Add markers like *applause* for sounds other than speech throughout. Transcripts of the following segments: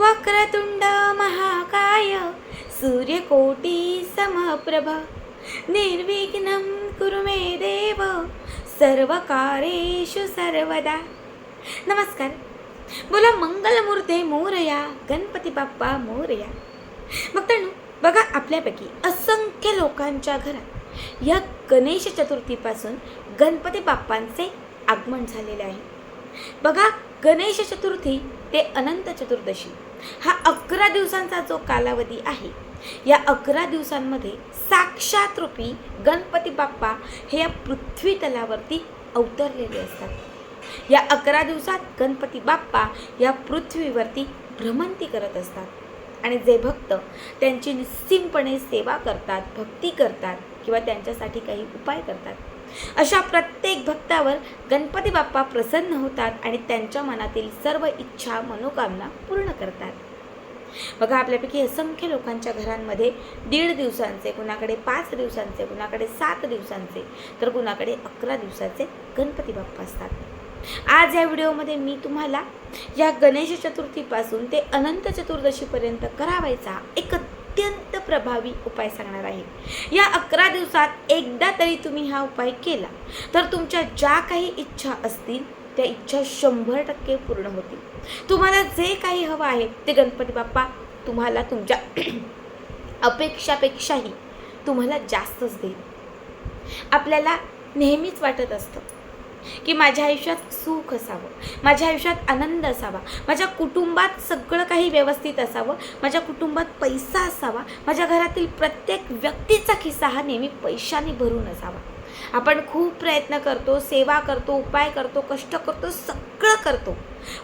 वक्रतुंड महाकाय सूर्यकोटी समप्रभ निर्विघ्नं कुरु मे देव सर्वकारेषु सर्वदा। नमस्कार। बोला मंगलमूर्ते मोरया गणपती बाप्पा मोरया। भक्तांनो बघा आपल्यापैकी असंख्य लोकांच्या घरात या गणेश चतुर्थीपासून गणपती बाप्पांचे आगमन झालेले आहे. बघा गणेश चतुर्थी ते अनंत चतुर्दशी. हा अकरा दिवसांचा जो कालावधी आहे या अकरा दिवसांमध्ये साक्षात रूपी गणपती बाप्पा हे या पृथ्वी तलावरती अवतरलेले असतात. या अकरा दिवसात गणपती बाप्पा या पृथ्वीवरती भ्रमंती करत असतात. आणि जे भक्त त्यांची निस्सिमपणे सेवा करतात भक्ती करतात किंवा त्यांच्यासाठी काही उपाय करतात अशा प्रत्येक भक्तावर गणपती बाप्पा प्रसन्न होतात आणि त्यांच्या मनातील सर्व इच्छा मनोकामना पूर्ण करतात. बघा आपल्यापैकी असंख्य लोकांच्या घरांमध्ये दीड दिवसांचे कुणाकडे पाच दिवसांचे कुणाकडे सात दिवसांचे तर कुणाकडे अकरा दिवसाचे गणपती बाप्पा असतात. आज या व्हिडिओमध्ये मी तुम्हाला या गणेश चतुर्थीपासून ते अनंत चतुर्दशीपर्यंत करावायचा एकत्र अत्यंत प्रभावी उपाय सांगणार आहे. या अकरा दिवसात एकदा तरी तुम्ही हा उपाय केला तर तुमच्या ज्या काही इच्छा असतील त्या इच्छा शंभर टक्के पूर्ण होतील. तुम्हाला जे काही हवं आहे ते गणपती बाप्पा तुम्हाला तुमच्या *clears throat* अपेक्षापेक्षाही तुम्हाला जास्तच देईल. आपल्याला नेहमीच वाटत असतं की माझ्या आयुष्यात सुख असावं माझ्या आयुष्यात आनंद असावा माझ्या कुटुंबात सगळं काही व्यवस्थित असावं माझ्या कुटुंबात पैसा असावा माझ्या घरातील प्रत्येक व्यक्तीचा खिस्सा हा नेहमी पैशाने भरून असावा. आपण खूप प्रयत्न करतो सेवा करतो उपाय करतो कष्ट करतो सगळं करतो.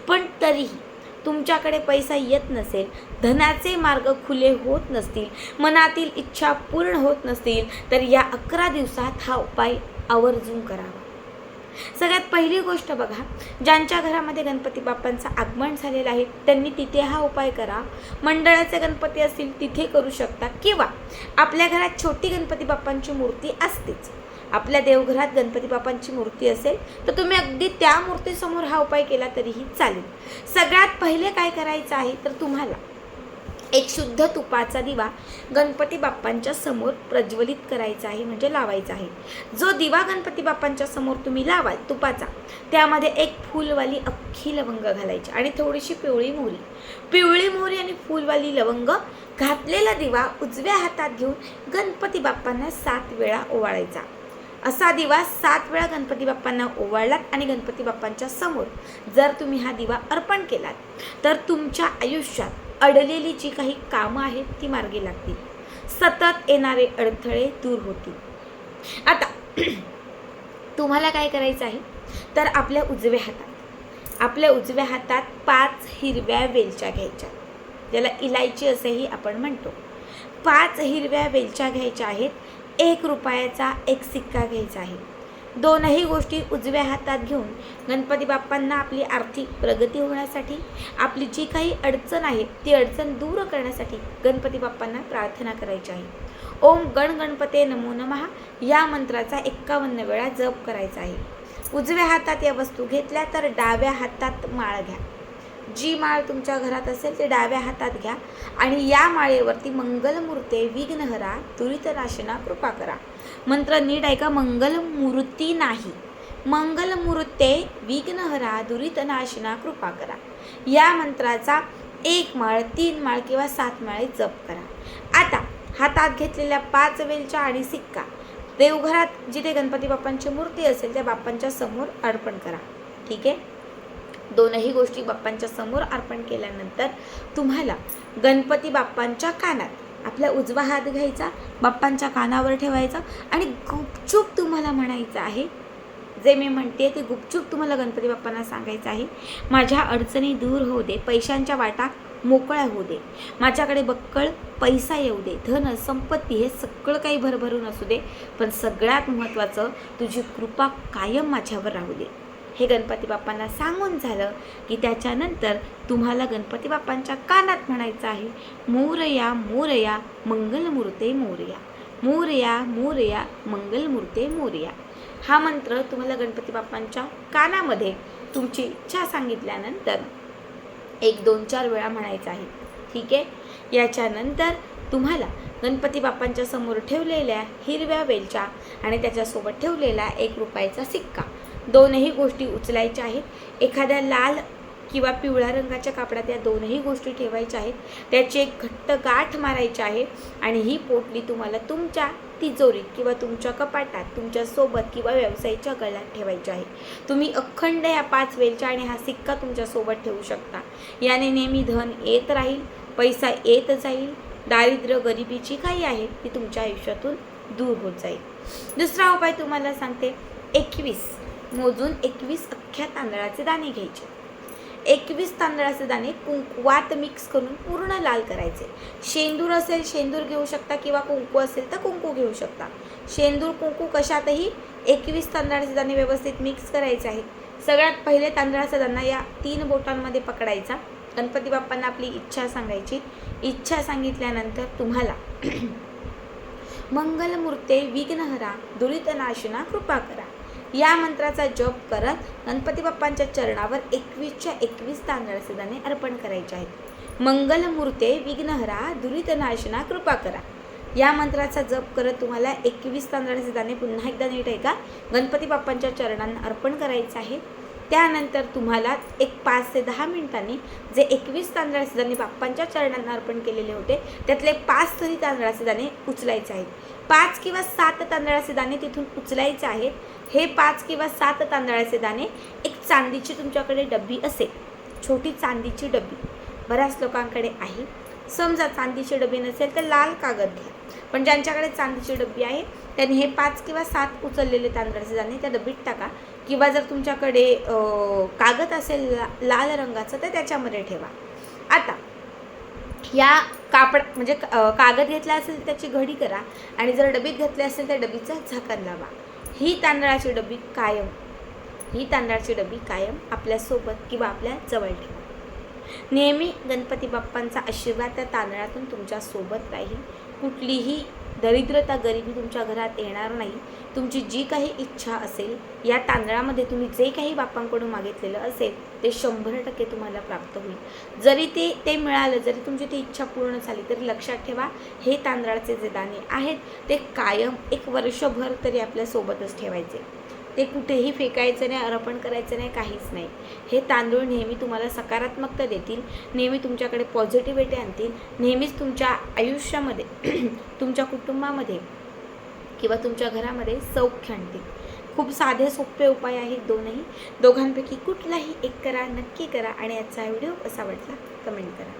पण तरीही तुमच्याकडे पैसा येत नसेल धनाचे मार्ग खुले होत नसतील मनातील इच्छा पूर्ण होत नसतील तर या अकरा दिवसात हा उपाय आवर्जून करावा. सगळ्यात पहिली गोष्ट बघा ज्यांच्या घरामध्ये गणपती बाप्पांचं आगमन झालेलं आहे त्यांनी तिथे हा उपाय करा. मंडळाचे गणपती असतील तिथे करू शकता. किंवा आपल्या घरात छोटी गणपती बाप्पांची मूर्ती असतेच. आपल्या देवघरात गणपती बाप्पांची मूर्ती असेल तर तुम्ही अगदी त्या मूर्तीसमोर हा उपाय केला तरीही चालेल. सगळ्यात पहिले काय करायचं आहे तर तुम्हाला एक शुद्ध तुपाचा दिवा गणपती बाप्पांच्या समोर प्रज्वलित करायचा आहे म्हणजे लावायचा आहे. जो दिवा गणपती बाप्पांच्या समोर तुम्ही लावाल तुपाचा त्यामध्ये एक फुलवाली अख्खी लवंग घालायची आणि थोडीशी पिवळी मोहरी. पिवळी मोहरी आणि फुलवाली लवंग घातलेला दिवा उजव्या हातात घेऊन गणपती बाप्पांना सात वेळा ओवाळायचा. असा दिवा सात वेळा गणपती बाप्पांना ओवाळलात आणि गणपती बाप्पांच्या समोर जर तुम्ही हा दिवा अर्पण केलात तर तुमच्या आयुष्यात अडलेली जी काही कामं आहेत ती मार्गी लागतील. सतत येणारे अडथळे दूर होतील. आता *clears throat* तुम्हाला काय करायचं आहे? तर आपल्या उजव्या हातात आपल्या उजव्या हातात पाच हिरव्या वेलच्या घ्यायच्या. ज्याला इलायची असेही आपण म्हणतो. पाच हिरव्या वेलच्या घ्यायच्या आहेत एक रुपयाचा एक सिक्का घ्यायचा आहे. दोनही गोष्टी उजव्या हातात घेऊन गणपती बाप्पांना आपली आर्थिक प्रगती होण्यासाठी आपली जी काही अडचण आहे ती अडचण दूर करण्यासाठी गणपती बाप्पांना प्रार्थना करायची आहे. ओम गण गणपते नमो नमः या मंत्राचा एक्कावन्न वेळा जप करायचा आहे. उजव्या हातात या वस्तू घेतल्या तर डाव्या हातात माळ घ्या. जी माळ तुमच्या घरात असेल ते डाव्या हातात घ्या आणि या माळेवरती मंगलमूर्ते विघ्नहरा दुरितनाशना कृपा करा. मंत्र नीट ऐका मंगलमूर्ती नाही. मंगलमूर्ते विघ्नहरा दुरितनाशना कृपा करा. या मंत्राचा एक माळ तीन माळ किंवा सात माळे जप करा. आता हातात घेतलेल्या पाच वेलच्या आणि सिक्का. देवघरात जिथे गणपती बाप्पांची मूर्ती असेल त्या बाप्पांच्या समोर अर्पण करा. ठीक आहे? दोनही गोष्टी बाप्पांच्या समोर अर्पण केल्यानंतर तुम्हाला गणपती बाप्पांच्या कानात आपला उजवा हात घ्यायचा बाप्पांच्या कानावर ठेवायचा आणि गुपचूप तुम्हाला म्हणायचं आहे. जे मी म्हणते ते गुपचूप तुम्हाला गणपती बाप्पांना सांगायचं आहे. माझ्या अडचणी दूर होऊ दे पैशांच्या वाटा मोकळ्या होऊ दे. माझ्याकडे बक्कळ पैसा येऊ दे धन संपत्ती हे सगळं काही भरभरून असू दे. पण सगळ्यात महत्त्वाचं तुझी कृपा कायम माझ्यावर राहू दे. हे गणपती बाप्पांना सांगून झालं की त्याच्यानंतर तुम्हाला गणपती बाप्पांच्या कानात म्हणायचं आहे मोरया मोरया मंगलमूर्ते मोरया मोरया मोरया मंगलमूर्ते मोरया हा मंत्र तुम्हाला गणपती बाप्पांच्या कानामध्ये तुमची इच्छा सांगितल्यानंतर एक दोन चार वेळा म्हणायचं आहे. ठीक आहे? याच्यानंतर तुम्हाला गणपती बाप्पांच्या समोर ठेवलेल्या हिरव्या वेलच्या आणि त्याच्यासोबत ठेवलेला एक रुपयाचा सिक्का. दोनही गोष्टी उचलायच्या आहेत. एखाद्या लाल किंवा पिवळ्या रंगाच्या कापडात या दोनही गोष्टी ठेवायच्या आहेत. त्याची एक घट्ट गाठ मारायची आहे आणि ही पोटली तुम्हाला तुमच्या तिजोरीत किंवा तुमच्या कपाटात तुमच्यासोबत किंवा व्यवसायाच्या गळ्यात ठेवायची आहे. तुम्ही अखंड या पाच वेलच्या आणि हा सिक्का तुमच्यासोबत ठेवू शकता. याने नेहमी धन येत राहील पैसा येत जाईल दारिद्र्य गरिबीची काही आहे ती तुमच्या आयुष्यातून दूर होत जाईल. दुसरा उपाय तुम्हाला सांगते एकवीस. मोजून एकवीस अख्ख्या तांदळाचे दाणे घ्यायचे. एकवीस तांदळाचे दाणे कुंकवात मिक्स करून पूर्ण लाल करायचे. शेंदूर असेल शेंदूर घेऊ शकता किंवा कुंकू असेल तर कुंकू घेऊ शकता. शेंदूर कुंकू कशातही एकवीस तांदळाचे दाणे व्यवस्थित मिक्स करायचे आहेत. सगळ्यात पहिले तांदळाचा दाणा या तीन बोटांमध्ये पकडायचा. गणपती बाप्पांना आपली इच्छा सांगायची. इच्छा सांगितल्यानंतर तुम्हाला *clears throat* मंगलमूर्ते विघ्नहरा दुरितनाशना कृपा करा. या मंत्राचा जप करत गणपती बाप्पांच्या चरणावर एकवीसच्या एकवीस तांदळाचे दाणे अर्पण करायचे आहेत. मंगलमूर्ते विघ्नहरा दुरितनाशना कृपा करा. या मंत्राचा जप करत तुम्हाला एकवीस तांदळाचे दाणे पुन्हा एकदा नीट आहे का? गणपती बाप्पांच्या चरणांना अर्पण करायचे आहे. त्यानंतर तुम्हाला एक पाच ते दहा मिनिटांनी जे एकवीस तांदळाचे दाणे बाप्पांच्या चरणांना अर्पण केलेले होते त्यातले पाच तरी तांदळाचे दाणे उचलायचे आहेत. पाच किंवा सात तांदळाचे दाणे तिथून उचलायचे आहेत. हे पाच किंवा सात तांदळाचे दाणे एक चांदीची तुमच्याकडे डब्बी असेल. छोटी चांदीची डब्बी. बऱ्याच लोकांकडे आहे. समजा चांदीची डबी नसेल तर लाल कागद घ्या. पण ज्यांच्याकडे चांदीची डब्बी आहे त्यांनी हे पाच किंवा सात उचललेले तांदळाचे दाणे त्या डब्बीत टाका. किंवा जर तुमच्याकडे कागद असेल ला लाल रंगाचं तर त्याच्यामध्ये ठेवा. आता या कापड म्हणजे कागद घेतला असेल तर त्याची घडी करा आणि जर डबीत घेतले असेल तर डबीचं झाकण लावा. ही तांदळाची डबी कायम ही तांदळाची डबी कायम आपल्यासोबत किंवा आपल्या जवळ ठेवा. नेहमी गणपती बाप्पांचा आशीर्वाद त्या तांदळातून तुमच्यासोबत राहील. कुठलीही दरिद्रता गरिबी तुमच्या घरात येणार नाही. तुमची जी काही इच्छा असेल या तांदळामध्ये तुम्ही जे काही बाप्पांकडून मागितलेलं असेल ते शंभर टक्के तुम्हाला प्राप्त होईल. जरी ते ते मिळालं जरी तुमची ती इच्छा पूर्ण झाली तरी लक्षात ठेवा हे तांदळाचे जे दाणे आहेत ते कायम एक वर्षभर तरी आपल्यासोबतच ठेवायचे. ते कुठेही फेकायचं नाही अर्पण करायचं नाही काहीच नाही. हे तांदूळ नेहमी तुम्हाला सकारात्मकता देतील नेहमी तुमच्याकडे पॉझिटिव्हिटी आणतील नेहमीच तुमच्या आयुष्यामध्ये *clears throat* तुमच्या कुटुंबामध्ये किंवा तुमच्या घरामध्ये सौख्य आणतील. खूप साधे सोपे उपाय आहेत दोनही. दोघांपैकी कुठलाही एक करा नक्की करा आणि याचा व्हिडिओ कसा वाटला कमेंट करा.